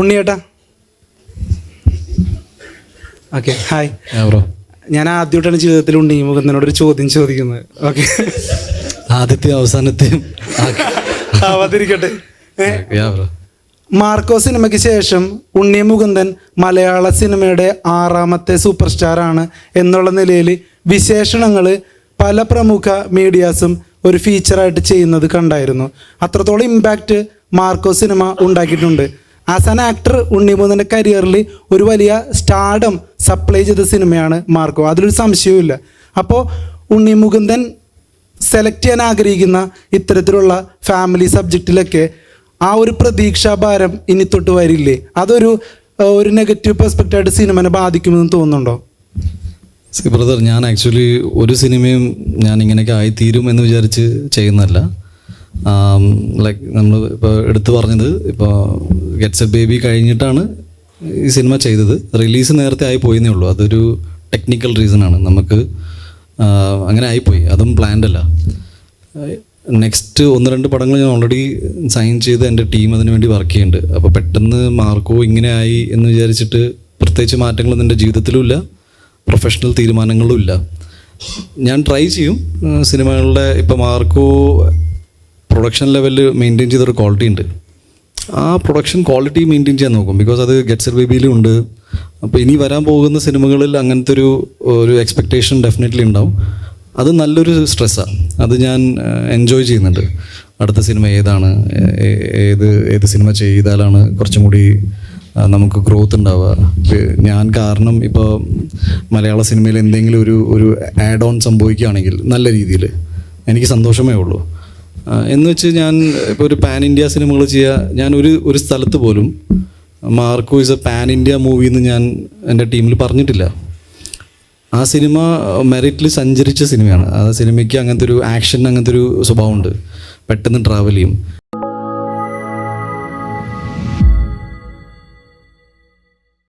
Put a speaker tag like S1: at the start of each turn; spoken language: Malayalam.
S1: ഉണ്ണിയേട്ടാ. ഓക്കെ ഹായ്
S2: ബ്രോ
S1: ഞാൻ ആദ്യമായിട്ടാണ് ജീവിതത്തിൽ ഉണ്ണി മുഖത്തിനോട് ഒരു ചോദ്യം ചോദിക്കുന്നത്. ഓക്കെ
S2: ആദ്യത്തെ അവസാനത്തെയും.
S1: ആവാതിരിക്കട്ടെ മാർക്കോ സിനിമയ്ക്ക് ശേഷം ഉണ്ണി മുകുന്ദൻ മലയാള സിനിമയുടെ ആറാമത്തെ സൂപ്പർ സ്റ്റാർ ആണ് എന്നുള്ള നിലയിൽ വിശേഷണങ്ങൾ പല പ്രമുഖ മീഡിയാസും ഒരു ഫീച്ചറായിട്ട് ചെയ്യുന്നത് കണ്ടായിരുന്നു. അത്രത്തോളം ഇമ്പാക്റ്റ് മാർക്കോ സിനിമ ഉണ്ടാക്കിയിട്ടുണ്ട്. ആസ് ആൻ ആക്ടർ ഉണ്ണി മുകുന്ദന്റെ കരിയറിൽ ഒരു വലിയ സ്റ്റാർഡം സപ്ലൈ ചെയ്ത സിനിമയാണ് മാർക്കോ. അതിലൊരു സംശയവുമില്ല. അപ്പോൾ ഉണ്ണി മുകുന്ദൻ സെലക്ട് ചെയ്യാൻ ആഗ്രഹിക്കുന്ന ഇത്തരത്തിലുള്ള ഫാമിലി സബ്ജക്റ്റിലൊക്കെ ആ ഒരു പ്രതീക്ഷാഭാരം ഇനി തൊട്ട് വരില്ലേ? അതൊരു ഒരു നെഗറ്റീവ് പെർസ്പെക്റ്റായിട്ട് സിനിമനെ ബാധിക്കുമെന്ന് തോന്നുന്നുണ്ടോ?
S2: സി ബ്രദർ ഞാൻ ആക്ച്വലി ഒരു സിനിമയും ഞാൻ ഇങ്ങനെയൊക്കെ ആയിത്തീരും എന്ന് വിചാരിച്ച് ചെയ്യുന്നതല്ല. ലൈക്ക് നമ്മൾ ഇപ്പോൾ എടുത്തു പറഞ്ഞത് ഇപ്പോൾ ഗെറ്റ്സ് എ ബേബി കഴിഞ്ഞിട്ടാണ് ഈ സിനിമ ചെയ്തത്. റിലീസ് നേരത്തെ ആയി പോയെന്നേ ഉള്ളൂ. അതൊരു ടെക്നിക്കൽ റീസണാണ് നമുക്ക് അങ്ങനെ ആയിപ്പോയി. അതും പ്ലാൻഡ് അല്ല. നെക്സ്റ്റ് ഒന്ന് രണ്ട് പടങ്ങൾ ഞാൻ ഓൾറെഡി സൈൻ ചെയ്ത് എന്റെ ടീം അതിന് വേണ്ടി വർക്ക് ചെയ്യുന്നുണ്ട്. അപ്പോൾ പെട്ടെന്ന് മാർക്കോ ഇങ്ങനെ ആയി എന്ന് വിചാരിച്ചിട്ട് പ്രത്യേകിച്ച് മാറ്റങ്ങളൊന്നും എന്റെ ജീവിതത്തിലും ഇല്ല. പ്രൊഫഷണൽ തീരുമാനങ്ങളും ഇല്ല. ഞാൻ ട്രൈ ചെയ്യും സിനിമകളുടെ ഇപ്പോൾ മാർക്കോ പ്രൊഡക്ഷൻ ലെവലിൽ മെയിന്റെയിൻ ചെയ്തൊരു ക്വാളിറ്റി ഉണ്ട്. ആ പ്രൊഡക്ഷൻ ക്വാളിറ്റി മെയിന്റെയിൻ ചെയ്യാൻ നോക്കും. ബിക്കോസ് അത് ഗെറ്റ്സർ ബേബിയിലും ഉണ്ട്. അപ്പോൾ ഇനി വരാൻ പോകുന്ന സിനിമകളിൽ അങ്ങനത്തെ ഒരു ഒരു എക്സ്പെക്റ്റേഷൻ ഡെഫിനറ്റ്ലി ഉണ്ടാവും. അത് നല്ലൊരു സ്ട്രെസ്സാണ് അത് ഞാൻ എൻജോയ് ചെയ്യുന്നുണ്ട്. അടുത്ത സിനിമ ഏതാണ് ഏത് ഏത് സിനിമ ചെയ്താലാണ് കുറച്ചും കൂടി നമുക്ക് ഗ്രോത്ത് ഉണ്ടാവുക. ഞാൻ കാരണം ഇപ്പോൾ മലയാള സിനിമയിൽ എന്തെങ്കിലും ഒരു ഒരു ആഡ് ഓൺ സംഭവിക്കുകയാണെങ്കിൽ നല്ല രീതിയിൽ എനിക്ക് സന്തോഷമേ ഉള്ളൂ. എന്ന് വെച്ച് ഞാൻ ഇപ്പോൾ ഒരു പാൻ ഇന്ത്യ സിനിമകൾ ചെയ്യുക ഞാൻ ഒരു ഒരു സ്ഥലത്ത് പോലും Marco is a pan India movie എന്ന് ഞാൻ എന്റെ ടീമിൽ പറഞ്ഞിട്ടില്ല. ആ സിനിമ മെറിറ്റിൽ സഞ്ചരിച്ച സിനിമയാണ് ആ സിനിമയ്ക്ക് അങ്ങനത്തെ ഒരു ആക്ഷൻ അങ്ങനത്തെ ഒരു സ്വഭാവമുണ്ട്. പെട്ടെന്ന് ട്രാവൽ ചെയ്യും.